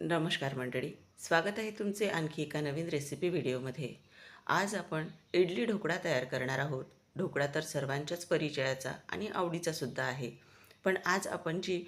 नमस्कार मंडळी. स्वागत आहे तुमचे आणखी एका नवीन रेसिपी व्हिडिओमध्ये आज आपण इडली ढोकळा तयार करणार आहोत. ढोकळा तर सर्वांच्याच परिचयाचा आणि आवडीचा सुद्धा आहे. पण आज आपण जी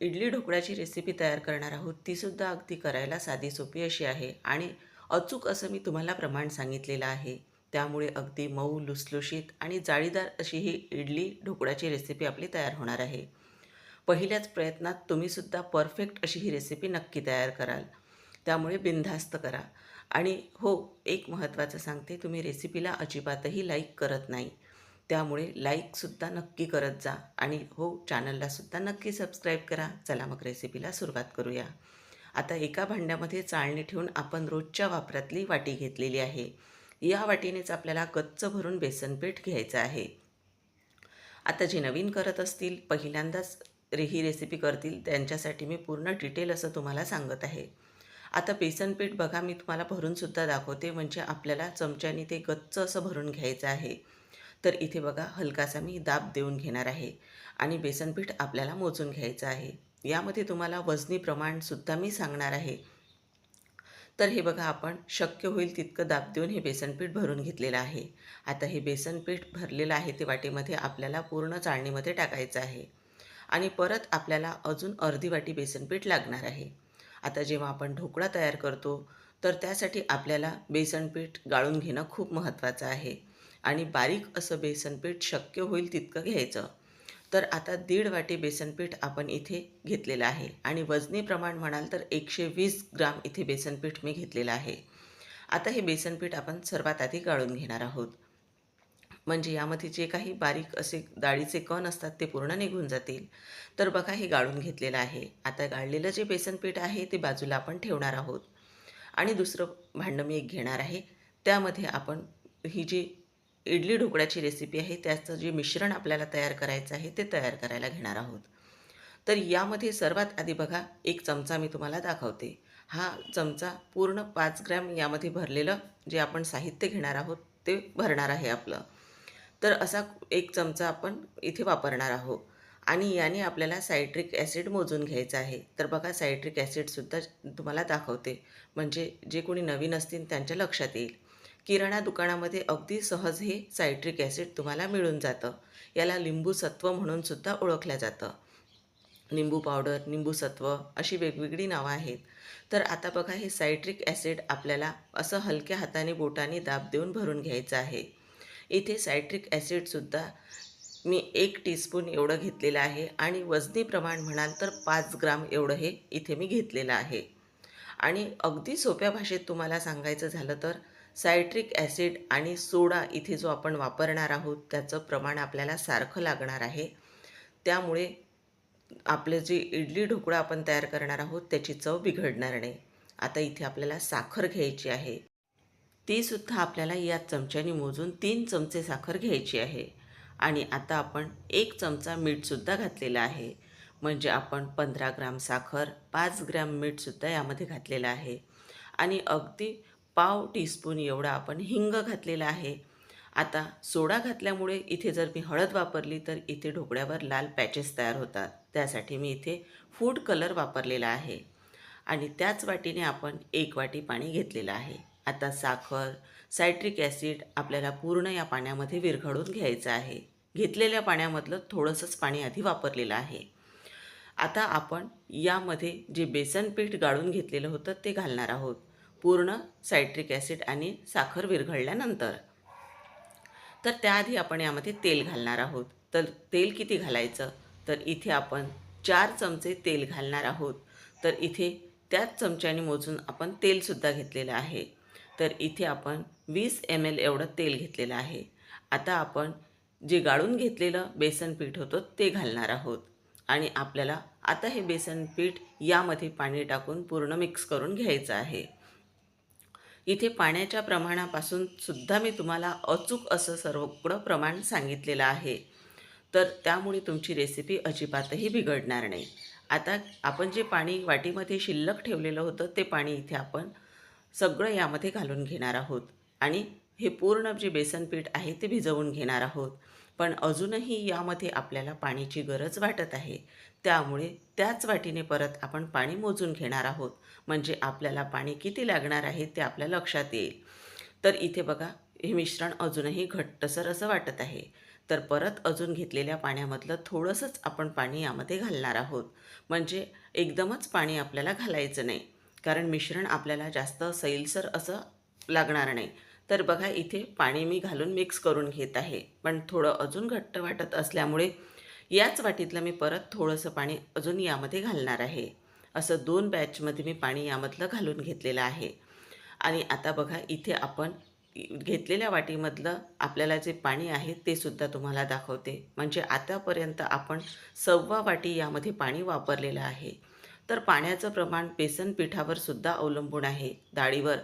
इडली ढोकळ्याची रेसिपी तयार करणार आहोत तीसुद्धा अगदी करायला साधी सोपी अशी आहे आणि अचूक असं मी तुम्हाला प्रमाण सांगितलेलं आहे. त्यामुळे अगदी मऊ लुसलुशीत आणि जाळीदार अशी ही इडली ढोकळ्याची रेसिपी आपली तयार होणार आहे. पहिल्याच प्रयत्नात तुम्हीसुद्धा परफेक्ट अशी ही रेसिपी नक्की तयार कराल. त्यामुळे बिनधास्त करा. आणि हो एक महत्त्वाचं सांगते तुम्ही रेसिपीला अजिबातही लाईक करत नाही. त्यामुळे लाईकसुद्धा नक्की करत जा. आणि हो चॅनललासुद्धा नक्की सबस्क्राईब करा. चला मग रेसिपीला सुरुवात करूया. आता एका भांड्यामध्ये चाळणी ठेवून आपण रोजच्या वापरातली वाटी घेतलेली आहे. या वाटीनेच आपल्याला गच्च भरून बेसनपीठ घ्यायचं आहे. आता जे नवीन करत असतील पहिल्यांदाच रे ही रेसिपी करतील त्यांच्यासाठी मी पूर्ण डिटेल असं तुम्हाला सांगत आहे. आता बेसनपीठ बघा मी तुम्हाला भरूनसुद्धा दाखवते. म्हणजे आपल्याला चमच्याने ते गच्च असं भरून घ्यायचं आहे. तर इथे बघा हलकासा मी दाब देऊन घेणार आहे. आणि बेसनपीठ आपल्याला मोजून घ्यायचं आहे. यामध्ये तुम्हाला वजनी प्रमाणसुद्धा मी सांगणार आहे. तर हे बघा आपण शक्य होईल तितकं दाब देऊन हे बेसनपीठ भरून घेतलेलं आहे. आता हे बेसनपीठ भरलेलं आहे ते वाटेमध्ये आपल्याला पूर्ण चाळणीमध्ये टाकायचं आहे. आणि परत आपल्याला अजून अर्धी वाटी बेसनपीठ लागणार आहे. आता जेव्हा आपण ढोकळा तयार करतो तर त्यासाठी आपल्याला बेसनपीठ गाळून घेणं खूप महत्त्वाचं आहे. आणि बारीक असं बेसनपीठ शक्य होईल तितकं घ्यायचं. तर आता दीड वाटी बेसनपीठ आपण इथे घेतलेलं आहे. आणि वजनी प्रमाण म्हणाल तर एकशे वीस ग्राम इथे बेसनपीठ मी घेतलेलं आहे. आता हे बेसनपीठ आपण सर्वात आधी गाळून घेणार आहोत. म्हणजे यामध्ये जे काही बारीक असे डाळीचे कण असतात ते पूर्ण निघून जातील. तर बघा हे गाळून घेतलेलं आहे. आता गाळलेलं जे बेसनपीठ आहे ते बाजूला आपण ठेवणार आहोत. आणि दुसरं भांडं मी एक घेणार आहे. त्यामध्ये आपण ही जी इडली ढोकळ्याची रेसिपी आहे त्याचं जे मिश्रण आपल्याला तयार करायचं आहे ते तयार करायला घेणार आहोत. तर यामध्ये सर्वात आधी बघा एक चमचा मी तुम्हाला दाखवते. हा चमचा पूर्ण पाच ग्रॅम यामध्ये भरलेलं जे आपण साहित्य घेणार आहोत ते भरणार आहे आपलं. तर असा एक चमचा आपण इथे वापरणार आहोत. आणि याने आपल्याला सायट्रिक ॲसिड मोजून घ्यायचं आहे. तर बघा सायट्रिक ॲसिडसुद्धा तुम्हाला दाखवते. म्हणजे जे कोणी नवीन असतील त्यांच्या लक्षात येईल. किराणा दुकानामध्ये अगदी सहज हे सायट्रिक ॲसिड तुम्हाला मिळून जातं. याला लिंबू सत्व ओळखलं जातं. निंबू पावडर निंबू सत्व अशी वेगवेगळी नावं आहेत. तर आता बघा हे सायट्रिक ॲसिड आपल्याला असं हलक्या हाताने बोटाने दाब देऊन भरून घ्यायचं आहे. इथे सायट्रिक ॲसिडसुद्धा मी एक टीस्पून एवढं घेतलेलं आहे. आणि वजनी प्रमाण म्हणाल तर पाच ग्राम एवढं हे इथे मी घेतलेलं आहे. आणि अगदी सोप्या भाषेत तुम्हाला सांगायचं झालं तर सायट्रिक ॲसिड आणि सोडा इथे जो आपण वापरणार आहोत त्याचं प्रमाण आपल्याला सारखं लागणार आहे. त्यामुळे आपलं जे इडली ढोकळा आपण तयार करणार आहोत त्याची चव बिघडणार नाही. आता इथे आपल्याला साखर घ्यायची आहे. तीसुद्धा आपल्याला या चमच्याने मोजून तीन चमचे साखर घ्यायची आहे. आणि आता आपण एक चमचा मीठसुद्धा घातलेला आहे. म्हणजे आपण पंधरा ग्राम साखर पाच ग्रॅम मीठसुद्धा यामध्ये घातलेलं आहे. आणि अगदी पाव टीस्पून एवढा आपण हिंग घातलेला आहे. आता सोडा घातल्यामुळे इथे जर मी हळद वापरली तर इथे ढोकळ्यावर लाल पॅचेस तयार होतात. त्यासाठी मी इथे फूड कलर वापरलेला आहे. आणि त्याच वाटीने आपण एक वाटी पाणी घेतलेलं आहे. आता साखर सायट्रिक ॲसिड आपल्याला पूर्ण या पाण्यामध्ये विरघळून घ्यायचं आहे. घेतलेल्या पाण्यामधलं थोडंसंच पाणी आधी वापरलेलं आहे. आता आपण यामध्ये जे बेसन पीठ गाळून घेतलेलं होतं ते घालणार आहोत. पूर्ण सायट्रिक ॲसिड आणि साखर विरघळल्यानंतर. तर त्याआधी आपण यामध्ये तेल घालणार आहोत. तर तेल किती घालायचं? तर इथे आपण चार चमचे तेल घालणार आहोत. तर इथे त्याच चमच्याने मोजून आपण तेलसुद्धा घेतलेलं आहे. तर इथे आपण वीस एम एल एवढं तेल घेतलेलं आहे. आता आपण जे गाळून घेतलेलं बेसन पीठ होतं ते घालणार आहोत. आणि आपल्याला आता हे बेसन पीठ यामध्ये पाणी टाकून पूर्ण मिक्स करून घ्यायचं आहे. इथे पाण्याच्या प्रमाणापासून सुद्धा मी तुम्हाला अचूक असं सर्वकडं प्रमाण सांगितलेलं आहे. तर त्यामुळे तुमची रेसिपी अजिबातही बिघडणार नाही. आता आपण जे पाणी वाटीमध्ये शिल्लक ठेवलेलं होतं ते पाणी इथे आपण सगळं यामध्ये घालून घेणार आहोत. आणि हे पूर्ण जे बेसन पीठ आहे ते भिजवून घेणार आहोत. पण अजूनही यामध्ये आपल्याला पाण्याची गरज वाटत आहे. त्यामुळे त्याच वाटीने परत आपण पाणी मोजून घेणार आहोत. म्हणजे आपल्याला पाणी किती लागणार आहे ते आपल्या लक्षात येईल. तर इथे बघा हे मिश्रण अजूनही घट्टसर असं वाटत आहे. तर परत अजून घेतलेल्या पाण्यामधलं थोडंसंच आपण पाणी यामध्ये घालणार आहोत. म्हणजे एकदमच पाणी आपल्याला घालायचं नाही. कारण मिश्रण आपल्याला जास्त सैलसर असं लागणार नाही. तर बघा इथे पाणी मी घालून मिक्स करून घेत आहे. पण थोडं अजून घट्ट वाटत असल्यामुळे याच वाटीतलं मी परत थोडंसं पाणी अजून यामध्ये घालणार आहे. असं दोन बॅचमध्ये मी पाणी यामधलं घालून घेतलेलं आहे. आणि आता बघा इथे आपण घेतलेल्या वाटीमधलं आपल्याला जे पाणी आहे ते सुद्धा तुम्हाला दाखवते. म्हणजे आतापर्यंत आपण सव्वा वाटी यामध्ये पाणी वापरलेलं आहे. तर पाण्याचं प्रमाण बेसन पिठावर सुद्धा अवलंबून आहे डाळीवर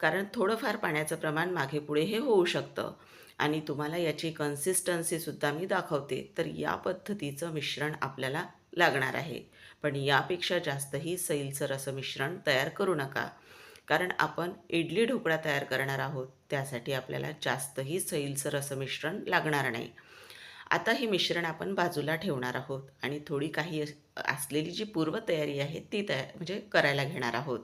कारण थोडंफार पाण्याचं प्रमाण मागे पुढे हे होऊ शकतं. आणि तुम्हाला याची कन्सिस्टन्सीसुद्धा मी दाखवते. तर या पद्धतीचं मिश्रण आपल्याला लागणार आहे. पण यापेक्षा जास्तही सैलसर असं मिश्रण तयार करू नका. कारण आपण इडली ढोकळा तयार करणार आहोत. त्यासाठी आपल्याला जास्तही सैलसर असं मिश्रण लागणार नाही. आता हे मिश्रण आपण बाजूला ठेवणार आहोत आणि थोडी काही असलेली जी पूर्वतयारी आहे ती तयार म्हणजे करायला घेणार आहोत.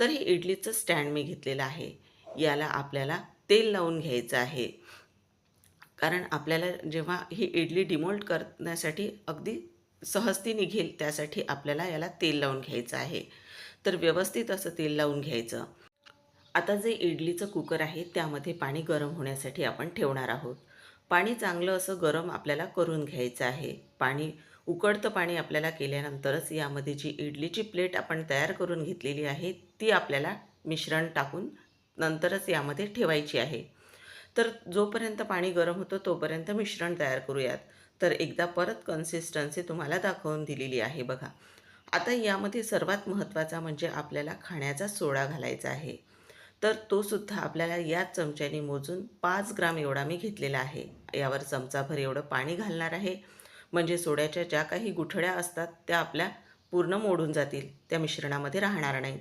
तर हे इडलीचं स्टँड मी घेतलेलं आहे. याला आपल्याला तेल लावून घ्यायचं आहे. कारण आपल्याला जेव्हा ही इडली डिमोल्ड करण्यासाठी अगदी सहजती निघेल त्यासाठी आपल्याला याला तेल लावून घ्यायचं आहे. तर व्यवस्थित असं तेल लावून घ्यायचं. आता जे इडलीचं कुकर आहे त्यामध्ये पाणी गरम होण्यासाठी आपण ठेवणार आहोत. पाणी चांगलं असं गरम आपल्याला करून घ्यायचं आहे. पाणी उकडतं पाणी आपल्याला केल्यानंतरच यामध्ये जी इडलीची प्लेट आपण तयार करून घेतलेली आहे ती आपल्याला मिश्रण टाकून नंतरच यामध्ये ठेवायची आहे. तर जोपर्यंत पाणी गरम होतं तोपर्यंत मिश्रण तयार करूयात. तर एकदा परत कन्सिस्टन्सी तुम्हाला दाखवून दिलेली आहे बघा. आता यामध्ये सर्वात महत्त्वाचा म्हणजे आपल्याला खाण्याचा सोडा घालायचा आहे. तर तो सुद्धा आपल्याला याच चमच्याने मोजून पाच ग्राम एवढा मी घेतलेला आहे. यावर चमचाभर एवढं पाणी घालणार आहे. म्हणजे सोड्याच्या ज्या काही गुठळ्या असतात त्या आपल्या पूर्ण मोडून जातील त्या मिश्रणामध्ये राहणार नाहीत.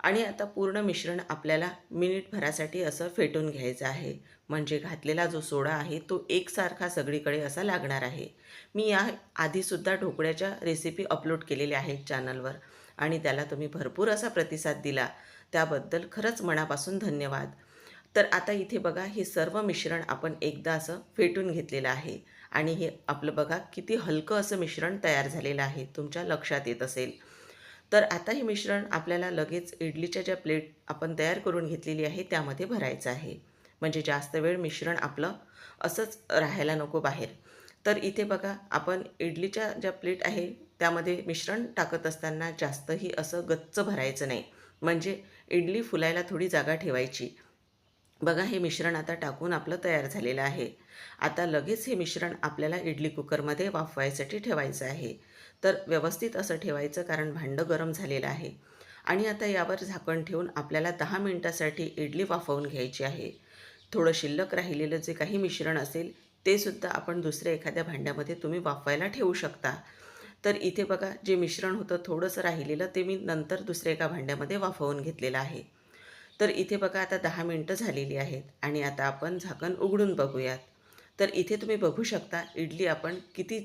आणि आता पूर्ण मिश्रण आपल्याला मिनिटभरासाठी असं फेटून घ्यायचं आहे. म्हणजे घातलेला जो सोडा आहे तो एकसारखा सगळीकडे असा लागणार आहे. मी या आधीसुद्धा ढोकळ्याच्या रेसिपी अपलोड केलेल्या आहेत चॅनलवर आणि त्याला तुम्ही भरपूर असा प्रतिसाद दिला. त्याबद्दल खरंच मनापासून धन्यवाद. तर आता इथे बघा हे सर्व मिश्रण आपण एकदा असं फेटून घेतलेलं आहे. आणि हे आपलं बघा किती हलकं असं मिश्रण तयार झालेलं आहे. तुमच्या लक्षात येत असेल. तर आता हे मिश्रण आपल्याला लगेच इडलीच्या ज्या प्लेट आपण तयार करून घेतलेली आहे त्यामध्ये भरायचं आहे. म्हणजे जास्त वेळ मिश्रण आपलं असंच राहायला नको बाहेर. तर इथे बघा आपण इडलीच्या ज्या प्लेट आहे त्यामध्ये मिश्रण टाकत असताना जास्तही असं गच्च भरायचं नाही. म्हणजे इडली फुलायला थोडी जागा ठेवायची. बघा हे मिश्रण आता टाकून आपलं तयार झालेलं आहे. आता लगेच हे मिश्रण आपल्याला इडली कुकरमध्ये वाफवायसाठी ठेवायचं आहे. तर व्यवस्थित असं ठेवायचं कारण भांडं गरम झालेलं आहे. आणि आता यावर झाकण ठेवून आपल्याला दहा मिनटासाठी इडली वाफवून घ्यायची आहे. थोडं शिल्लक राहिलेलं जे काही मिश्रण असेल ते सुद्धा आपण दुसऱ्या एखाद्या भांड्यामध्ये तुम्ही वाफवायला ठेवू शकता. तर इथे बघा जे मिश्रण होतं थोडंसं राहिलेलं ते मी नंतर दुसऱ्या एका भांड्यामध्ये वाफवून घेतलेलं आहे. तर इथे बघा आता दहा मिनटं झालेली आहेत आणि आता आपण झाकण उघडून बघूयात. तर इथे तुम्ही बघू शकता इडली आपण किती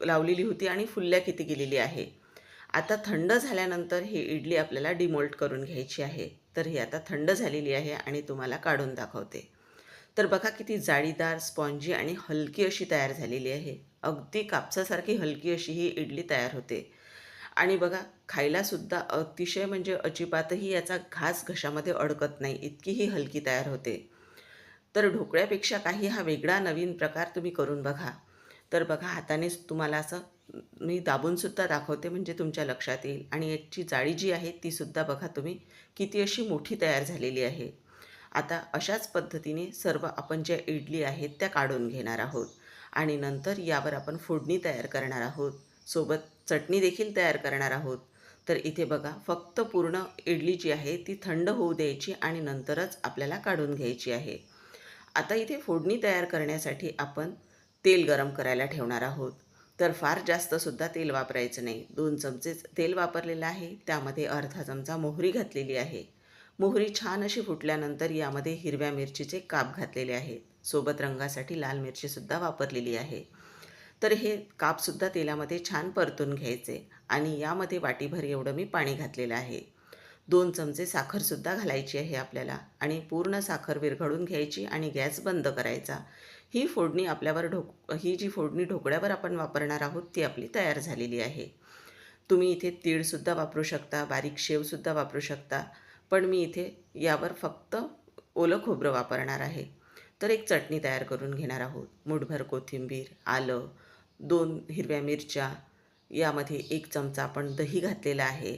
लावलेली होती आणि फुल्ल्या किती गेलेली आहे. आता थंड झाल्यानंतर ही इडली आपल्याला डिमोल्ट करून घ्यायची आहे. तर ही आता थंड झालेली आहे आणि तुम्हाला काढून दाखवते. तर बघा किती जाळीदार स्पॉन्जी आणि हलकी अशी तयार झालेली आहे. अगदी कापसासारखी हलकी अशी ही इडली तयार होते. आणि बघा खायलासुद्धा अतिशय म्हणजे अजिबातही याचा घास घशामध्ये अडकत नाही इतकी ही हलकी तयार होते. तर ढोकळ्यापेक्षा काही हा वेगळा नवीन प्रकार तुम्ही करून बघा. तर बघा हातानेच तुम्हाला असं मी दाबूनसुद्धा दाखवते म्हणजे तुमच्या लक्षात येईल. आणि याची जाळी जी आहे तीसुद्धा बघा तुम्ही किती अशी मोठी तयार झालेली आहे. आता अशाच पद्धतीने सर्व आपण ज्या इडली आहेत त्या काढून घेणार आहोत. आणि नंतर यावर आपण फोडणी तयार करणार आहोत. सोबत चटणी देखील तयार करणार आहोत. तर इथे बघा फक्त पूर्ण इडली जी आहे ती थंड होऊ द्यायची आणि नंतरच आपल्याला काढून घ्यायची आहे. आता इथे फोडणी तयार करण्यासाठी आपण तेल गरम करायला ठेवणार आहोत. तर फार जास्तसुद्धा तेल वापरायचं नाही. दोन चमचेच तेल वापरलेलं आहे. त्यामध्ये अर्धा चमचा मोहरी घातलेली आहे. मोहरी छान अशी फुटल्यानंतर यामध्ये हिरव्या मिरचीचे काप घातलेले आहेत. सोबत रंगासाठी लाल मिरचीसुद्धा वापरलेली आहे. तर हे कापसुद्धा तेलामध्ये छान परतून घ्यायचे आणि यामध्ये वाटीभर एवढं मी पाणी घातलेलं आहे. दोन चमचे साखरसुद्धा घालायची आहे आपल्याला आणि पूर्ण साखर विरघळून घ्यायची आणि गॅस बंद करायचा. ही फोडणी आपल्यावर ढोक ही जी फोडणी ढोकळ्यावर आपण वापरणार आहोत ती आपली तयार झालेली आहे. तुम्ही इथे तीळसुद्धा वापरू शकता बारीक शेवसुद्धा वापरू शकता पण मी इथे यावर फक्त ओलं खोबरं वापरणार आहे. तर एक चटणी तयार करून घेणार आहोत. मुठभर कोथिंबीर आलं दोन हिरव्या मिरच्या यामध्ये एक चमचा आपण दही घातलेलं आहे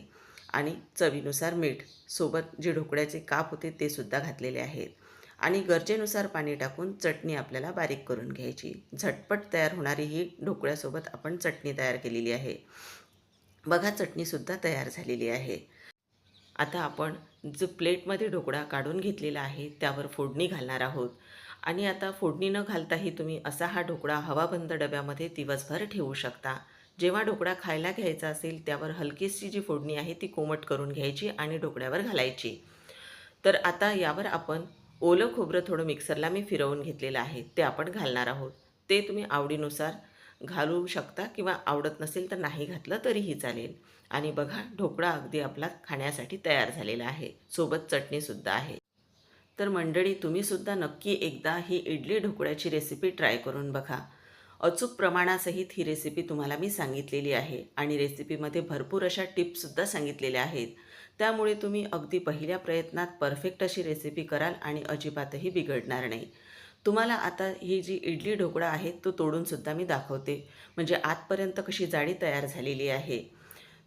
आणि चवीनुसार मीठ. सोबत जे ढोकळ्याचे काप होते ते सुद्धा घातलेले आहेत. आणि गरजेनुसार पाणी टाकून चटणी आपल्याला बारीक करून घ्यायची. झटपट तयार होणारी ही ढोकळ्यासोबत आपण चटणी तयार केलेली आहे. बघा चटणीसुद्धा तयार झालेली आहे. आता आपण जो प्लेटमध्ये ढोकळा काढून घेतलेला आहे त्यावर फोडणी घालणार आहोत. आणि आता फोडणी न घालताही तुम्ही असा हा ढोकळा हवाबंद डब्यामध्ये दिवसभर ठेवू शकता. जेव्हा ढोकळा खायला घ्यायचा असेल त्यावर हलकीशी जी फोडणी आहे ती कोमट करून घ्यायची आणि ढोकळ्यावर घालायची. तर आता यावर आपण ओलं खोबरं थोडं मिक्सरला मी फिरवून घेतलेलं आहे ते आपण घालणार आहोत. ते तुम्ही आवडीनुसार घालू शकता किंवा आवडत नसेल तर नाही घातलं तरीही चालेल. आणि बघा ढोकळा अगदी आपला खाण्यासाठी तयार झालेला आहे. सोबत चटणीसुद्धा आहे. तर मंडळी तुम्हीसुद्धा नक्की एकदा ही इडली ढोकळ्याची रेसिपी ट्राय करून बघा. अचूक प्रमाणासहित ही रेसिपी तुम्हाला मी सांगितलेली आहे आणि रेसिपीमध्ये भरपूर अशा टिप्ससुद्धा सांगितलेल्या आहेत. त्यामुळे तुम्ही अगदी पहिल्या प्रयत्नात परफेक्ट अशी रेसिपी कराल आणि अजिबातही बिघडणार नाही. तुम्हाला आता ही जी इडली ढोकळा आहे तो तोडूनसुद्धा मी दाखवते. म्हणजे आतपर्यंत कशी जाळी तयार झालेली आहे.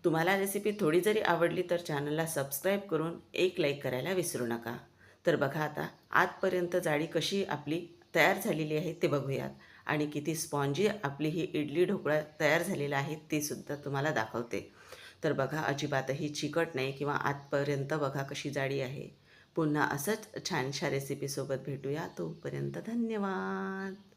तुम्हाला रेसिपी थोडी जरी आवडली तर चॅनलला सबस्क्राईब करून एक लाईक करायला विसरू नका. तर बघा आता आतपर्यंत जाळी कशी आपली तयार झालेली आहे ते बघूयात. आणि किती स्पॉन्जी आपली ही इडली ढोकळा तयार झालेला आहे ते सुद्धा तुम्हाला दाखवते. तर बघा अजिबातही चिकट नाही किंवा आतपर्यंत बघा कशी जाडी आहे. पुन्हा असंच छानशा रेसिपीसोबत भेटूया. तोपर्यंत धन्यवाद.